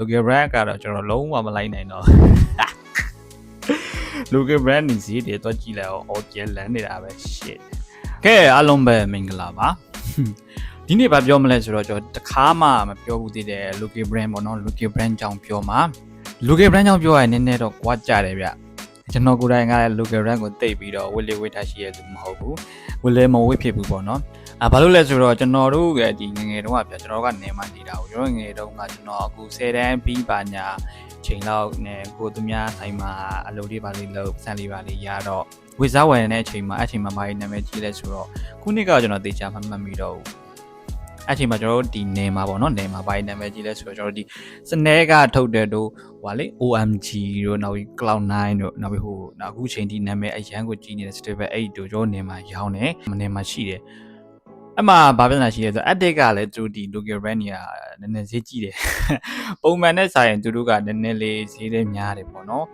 local brand ကတော့ကျွန်တော်လုံးဝမလိုက်နိုင်တော့ local brand နေစီတွေတော့ကြည့်လိုက်အောင် all ပြန်လန်းနေတာပဲ shit ကဲအားလုံးပဲမင်္ဂလာပါဒီနေ့ဗာပြောမလဲဆိုတော့ကျွန်တော်တခါမှမပြောဘူးသေးတယ် local brand ပေါ့နော် local brand ကြောင့်ပြောမှာ local brand ကြောင့်ပြောရရင်နည်းနည်းတော့ကွာကြတယ်ဗျ ကျွန်တော်ကိုယ်တိုင်ကလည်း local brand ကိုတိတ်ပြီးတော့ဝစ်လေဝစ်ထားရှိရသူမဟုတ်ဘူးဝစ်လေမဝစ်ဖြစ်ဘူးပေါ့နော်အာဘာလို့လဲဆိုတော့ကျွန်တော်တို့ကဒီငယ်ငယ်တုန်းကပြကျွန်တော်ကနေမှနေတာကိုကျွန်တော်ငယ်တုန်းကကျွန်တော်အခု10တန်းပြီးပါညာချိန်လောက်နဲ့ကိုသူများဆိုင်မှာအလုပ်လေးပါလေးလုပ်ဆန်လေးပါလေးရတော့ဝစ်စားဝယ်နေတဲ့အချိန်မှာအဲ့ချိန်မှာမာကြီးနာမည်ကြီးလဲဆိုတော့ခုနှစ်ကကျွန်တော်တေချာမှတ်မှတ်မိတော့ဘူး အဲ့ချိန်မှာကျွန်တော်တို့ဒီနေမှာပေါ့နော်နေမှာဘာနာမည်ကြီးလဲဆိုတော့ကျွန်တော်တို့ဒီစနဲကထုတ်တဲ့တို့ဟိုလေ OMG တို့နောက်ပြီး Cloud9 တို့နောက်ပြီးဟိုနောက်အခုချိန်ဒီနာမည်အရန်ကိုကြီးနေတဲ့ stable 8တို့ကျွန်တော်နေမှာရောင်းတယ်မနေမှာရှိတယ်အမှဘာပြဿနာရှိလဲဆိုတော့ edit ကလည်းသူဒီ local brand တွေကနည်းနည်းဈေးကြီးတယ်ပုံမှန်နဲ့ဆိုင်ရင်သူတို့ကနည်းနည်းလေးဈေးလေးများတယ်ပေါ့နော်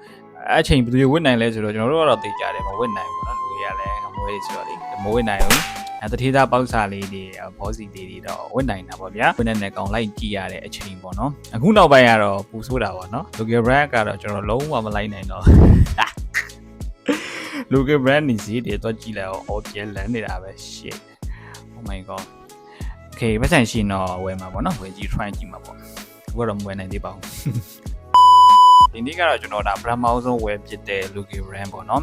အဲ့အချိန်ဘယ်သူဝစ်နိုင်လဲဆိုတော့ကျွန်တော်တို့ကတော့သိကြတယ်မဝစ်နိုင်ဘူးနော်လူတွေကလည်းငမွေးဆိုတော့လေမဝစ်နိုင်ဘူး အဲတတိသားပေါက်စာလေးတွေဘောစီလေးတွေတော့ဝစ်နိုင်တာပေါ့ဗျာဝစ်နေနဲ့ကောင်လိုက်ကြည့်ရတဲ့အချိန်ပေါ့နော်အခုနောက်ပိုင်းကတော့ပူဆိုးတာပေါ့နော် local brand ကတော့ကျွန်တော်လုံးဝမလိုက်နိုင်တော့ local brand နေစီတွေတော့ကြည့်လိုက်အောင် all ပြန်လန်းနေတာပဲ shit oh my god okay ပတ်စံရှင်တော့ဝယ်မှာပေါ့နော်ဝယ်ကြည့် try ကြည့်မှာပေါ့အခုတော့မဝယ်နိုင်သေးပါဘူးဒီနေ့ကတော့ကျွန်တော်ဒါ brand မောင်းဆုံးဝယ်ဖြစ်တဲ့ local brand ပေါ့နော်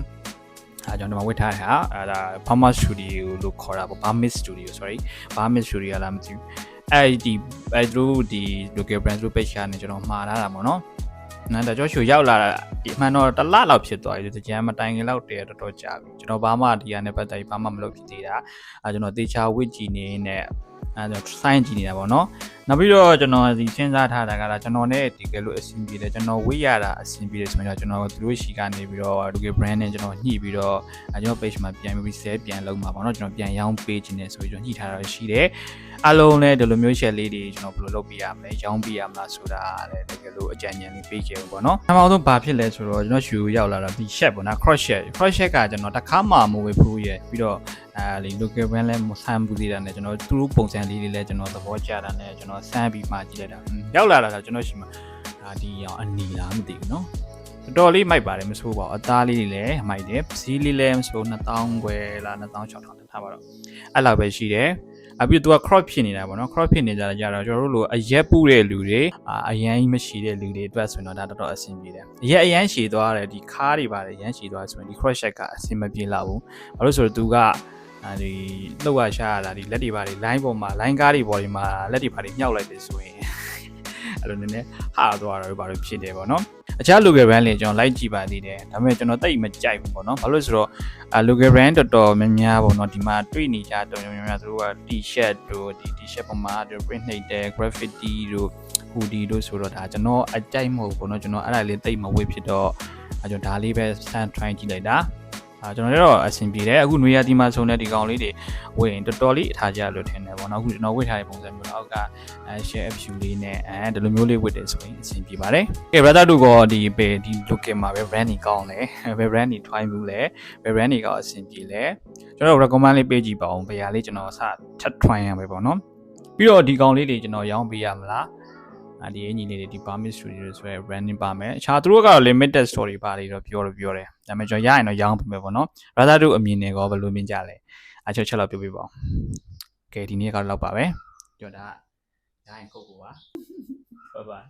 အဲကျွန်တော်ဒီမှာဝတ်ထားတာအဲဒါ Burma Studio လို့ခေါ်တာပေါ့ Burma Studio sorry Burma Studio လားမသိဘူးအဲ့ဒီအဲ့သူတို့ဒီ local brand တို့ page ကနေကျွန်တော်မှားထားတာပေါ့နော်နော်ဒါကြောင့်ရှူရောက်လာတာဒီအမှန်တော့တစ်လလောက်ဖြစ်သွားပြီဒီကြမ်းမတိုင်ခင်လောက်တည်းတော်တော်ကြာပြီကျွန်တော်ဘာမှဒီကနေပတ်သက်ပြီးဘာမှမလုပ်ဖြစ်သေးတာအဲကျွန်တော်တေချာဝစ်ကြည့်နေနဲ့ အဲကျွန်တော် sign ကြည့်နေတာပေါ့နော်နောက်ပြီးတော့ကျွန်တော်ဒီစဉ်းစားထားတာကကျွန်တော်နဲ့ဒီကဲလို့အဆင်ပြေတယ်ကျွန်တော်ဝေးရတာအဆင်ပြေတယ်ဆိုရင်ကျွန်တော်သူတို့ရှိကနေပြီးတော့ဒီက brand နဲ့ကျွန်တော်ညှိပြီးတော့အဲကျွန်တော် page မှာပြန်ပြီး sell ပြန်လုပ်မှာပေါ့နော်ကျွန်တော်ပြန်ရောင်းပေးခြင်းနဲ့ဆိုပြီးကျွန်တော်ညှိထားတာရှိတယ်အလုံးလည်းဒီလိုမျိုး share လေးတွေကျွန်တော်ဘယ်လိုလုပ်ပြရမလဲရောင်းပြရမလားဆိုတာလည်းတကယ်လို့အကြံဉာဏ်လေးပေးကြဘူးပေါ့နော်။နောက်ဆုံးဘာဖြစ်လဲဆိုတော့ကျွန်တော်ရှူရောက်လာတာဒီ shed ပေါ့နော် cross shed cross shed ကကျွန်တော်တစ်ခါမှမဝေဖူးရဲ့ပြီးတော့ အဲဒီ local brand လည်းမဆန်းဘူးသေးတာနဲ့ကျွန်တော်သူတို့ပုံစံလေးတွေလည်းကျွန်တော်သဘောကျတာနဲ့ကျွန်တော်ဆန်းပြီးမှကြည့်လိုက်တာရောက်လာတာကျွန်တော်ရှိမှာဒါဒီအောင်အနီလားမသိဘူးနော်တော်တော်လေးမိုက်ပါတယ်မဆိုးပါဘူးအသားလေးတွေလည်းမိုက်တယ်ဈေးလေးလည်းမဆိုး2000ခွဲလား2600ထားပါတော့အဲ့လောက်ပဲရှိတယ်အပြီးတော့ crop ဖြစ်နေတာပေါ့နော် crop ဖြစ်နေကြတာကြတော့ကျွန်တော်တို့လိုအရက်ပူတဲ့လူတွေအရန်မရှိတဲ့လူတွေအတွက်ဆိုတော့ဒါတော်တော်အဆင်ပြေတယ်အရက်အရန်ရှည်သွားတယ်ဒီခါးတွေပါတယ်အရန်ရှည်သွားဆိုရင်ဒီ cross check ကအဆင်မပြေလောက်ဘူးဘာလို့ဆိုတော့သူက အဲဒီလှုပ်ရရှာရတာဒီလက်တွေပါတွေ line ပေါ်မှာ line ကားတွေပေါ်ဒီမှာလက်တွေပါတွေမြှောက်လိုက်တယ်ဆိုရင်အဲ့လိုနည်းနည်းဟာသွားတာဘာလို့ဖြစ်တယ်ပေါ့နော်အခြား local brand တွေကျွန်တော်လိုက်ကြည့်ပါသေးတယ်ဒါပေမဲ့ကျွန်တော်တိတ်မကြိုက်ဘူးပေါ့နော်ဘာလို့လဲဆိုတော့အာ local brand တော်တော်များများပေါ့နော်ဒီမှာတွေ့နေကြတော်တော်များများသူတို့က t-shirt တို့ဒီ t-shirt ပေါ်မှာ print နှိပ်တဲ့ graffiti တို့ hoodie တို့ဆိုတော့ဒါကျွန်တော်အကြိုက်မဟုတ်ဘူးပေါ့နော်ကျွန်တော်အဲ့ဒါလေးတိတ်မဝေ့ဖြစ်တော့အဲကျွန်တော်ဒါလေးပဲ stand try ကြည့်လိုက်တာ အာကျွန်တော်လည်းတော့အဆင်ပြေတယ်အခုနွေရာသီမှာဆုံတဲ့ဒီကောင်လေးတွေဝယ်ရင်တော်တော်လေးအထားကြလို့ထင်တယ်ပေါ့နော်အခုကျွန်တော်ဝယ်ထားတဲ့ပုံစံမျိုးတော့အောက်ကအဲ share FU လေးနဲ့အဲဒီလိုမျိုးလေးဝယ်တယ်ဆိုရင်အဆင်ပြေပါတယ်ကဲ brother တို့ကဒီပဲဒီ local မှာပဲ brand ကြီးကောင်းတယ်ပဲ brand ကြီး try မှုလဲပဲ brand ကြီးကအဆင်ပြေလဲကျွန်တော် recommend လေးပေးကြည့်ပါအောင်ဘယ်ဟာလေးကျွန်တော်စထပ် try ရမယ်ပေါ့နော်ပြီးတော့ဒီကောင်လေးတွေကျွန်တော်ရောင်းပေးရမလား အဒီအညီလေးတွေဒီ Permit Studio ဆိုရယ် branding ပါမယ်အခြားသူတို့ကတော့ limited store တွေပါတွေတော့ပြောလို့ပြောတယ်ဒါပေမဲ့ကျွန်တော်ရရင်တော့ရောင်းပေးမယ်ပေါ့နော် brother တို့အမြင်နဲ့ကောဘယ်လိုမြင်ကြလဲအချက်ချက်လောက်ပြောပြပါဦးကဲဒီနေ့ကတော့လောက်ပါပဲကျွန်တော်ဒါရရင်ကုတ်ကိုပါ bye bye